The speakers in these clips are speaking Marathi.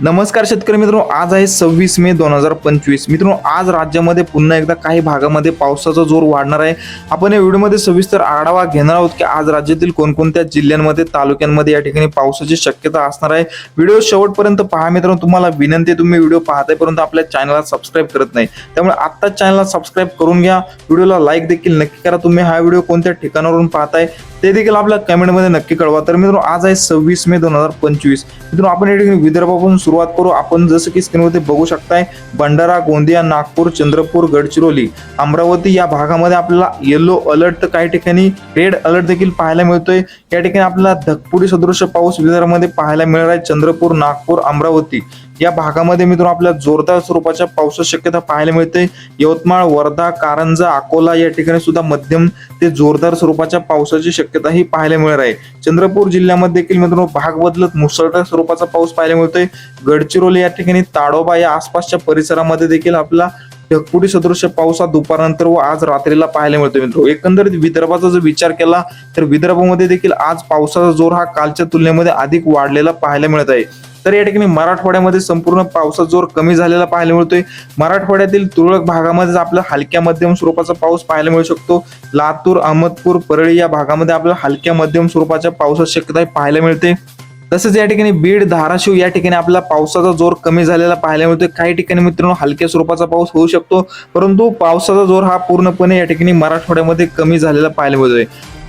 नमस्कार शेतकरी मित्रांनो आज आहे सव्वीस मे दोन हजार पंचवीस. मित्रांनो आज राज्यामध्ये पुन्हा एकदा काही भागामध्ये पावसाचा जोर वाढणार आहे. आपण या व्हिडिओमध्ये सविस्तर आढावा घेणार आहोत की आज राज्यातील कोणकोणत्या जिल्ह्यांमध्ये तालुक्यांमध्ये या ठिकाणी पावसाची शक्यता असणार आहे. व्हिडिओ शेवटपर्यंत पहा मित्रांनो तुम्हाला विनंती तुम्ही व्हिडिओ पाहताय परंतु आपल्या चॅनलला सबस्क्राईब करत नाही. त्यामुळे आत्ताच चॅनलला सबस्क्राईब करून घ्या. व्हिडिओला लाईक देखील नक्की करा. तुम्ही हा व्हिडिओ कोणत्या ठिकाणावरून पाहताय ते देखील आपल्या कमेंटमध्ये नक्की कळवा. तर मित्रांनो आज आहे सव्वीस मे दोन हजार पंचवीस. मित्रांनो आपण या ठिकाणी विदर्भापासून सुरुवात करू. आपण जसं की स्क्रीनवरती बघू शकताय भंडारा गोंदिया नागपूर चंद्रपूर गडचिरोली अमरावती या भागामध्ये आपल्याला येलो अलर्ट तर काही ठिकाणी रेड अलर्ट देखील पाहायला मिळतोय. या ठिकाणी आपल्याला धकपुरी सदृश पाऊस विदर्भामध्ये पाहायला मिळणार आहे. चंद्रपूर नागपूर अमरावती. या भागामध्ये मित्रांनो आपल्याला जोरदार स्वरूपाच्या पावसाची शक्यता पाहायला मिळते. यवतमाळ वर्धा कारंजा अकोला या ठिकाणी सुद्धा मध्यम ते जोरदार स्वरूपाच्या पावसाची शक्यता ही पाहायला मिळणार आहे. चंद्रपूर जिल्ह्यामध्ये देखील मित्रांनो भाग बदलत मुसळधार स्वरूपाचा पाऊस पाहायला मिळतोय. गडचिरोली या ठिकाणी ताडोबा या आसपासच्या परिसरामध्ये देखील आपला ढगपुटी सदृश पाऊस हा दुपारनंतर व आज रात्रीला पाहायला मिळतो मित्र एकंदरीत विदर्भाचा जर विचार केला तर विदर्भामध्ये देखील आज पावसाचा जोर हा कालच्या तुलनेमध्ये अधिक वाढलेला पाहायला मिळत आहे. तर या ठिकाणी मराठवाड्यामध्ये संपूर्ण पावसाचा जोर कमी झालेला पाहायला मिळतोय. मराठवाड्यातील तुरळक भागामध्ये आपला हलक्या मध्यम स्वरूपाचा पाऊस पाहायला मिळू शकतो. लातूर अहमदपूर परळी या भागामध्ये आपल्याला हलक्या मध्यम स्वरूपाच्या पावसाची शक्यता पाहायला मिळते. तसेच या ठिकाणी बीड धाराशिव या ठिकाणी आपला पावसाचा जोर कमी झालेला पाहायला मिळतोय. काही ठिकाणी मित्रांनो हलक्या स्वरूपाचा पाऊस होऊ शकतो. परंतु पावसाचा जोर हा पूर्णपणे या ठिकाणी मराठवाड्यामध्ये कमी झालेला पाहायला मिळतोय.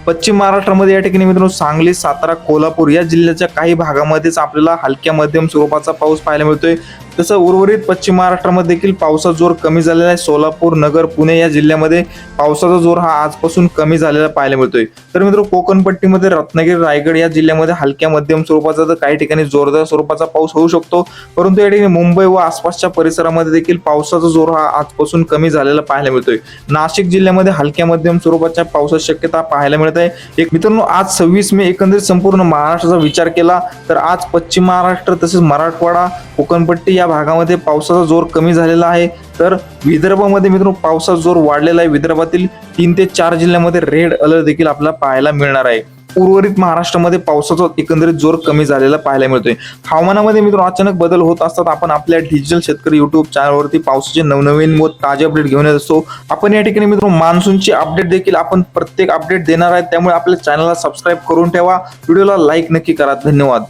पश्चिम महाराष्ट्रामध्ये या ठिकाणी मित्रांनो सांगली सातारा कोल्हापूर या जिल्ह्याच्या काही भागामध्येच आपल्याला हलक्या मध्यम स्वरूपाचा पाऊस पाहायला मिळतोय. तसं उर्वरित पश्चिम महाराष्ट्रामध्ये देखील पावसाचा जोर कमी झालेला आहे. सोलापूर नगर पुणे या जिल्ह्यामध्ये पावसाचा जोर हा आजपासून कमी झालेला पाहायला मिळतोय. तर मित्र कोकणपट्टीमध्ये रत्नागिरी रायगड या जिल्ह्यामध्ये हलक्या मध्यम स्वरूपाचा तर काही ठिकाणी जोरदार स्वरूपाचा पाऊस होऊ शकतो. परंतु या ठिकाणी मुंबई व आसपासच्या परिसरामध्ये देखील पावसाचा जोर हा आजपासून कमी झालेला पाहायला मिळतोय. नाशिक जिल्ह्यामध्ये हलक्या मध्यम स्वरूपाच्या पावसाची शक्यता पाहायला मिळत आहे. एक मित्रांनो आज सव्वीस मे एकंदरीत संपूर्ण महाराष्ट्राचा विचार केला तर आज पश्चिम महाराष्ट्र तसेच मराठवाडा कोकणपट्टी या भागामध्ये पावसाचा जोर कमी झालेला आहे. तर विदर्भामध्ये मित्रांनो पावसाचा जोर वाढलेला आहे. विदर्भातील तीन ते चार जिल्ह्यामध्ये रेड अलर्ट देखील आपल्याला पाहायला मिळणार आहे. उर्वरित महाराष्ट्रामध्ये पावसाचा एकंदरीत जोर कमी झालेला पाहायला मिळतोय. हवामानामध्ये मित्रांनो अचानक बदल होत असतात. आपण आपल्या डिजिटल शेतकरी युट्यूब चॅनलवरती पावसाचे नवनवीन व ताजे अपडेट घेऊन येत असतो. आपण या ठिकाणी मित्रांनो मान्सूनची अपडेट देखील आपण प्रत्येक अपडेट देणार आहे. त्यामुळे आपल्या चॅनलला सबस्क्राईब करून ठेवा. व्हिडिओला लाईक नक्की करा. धन्यवाद.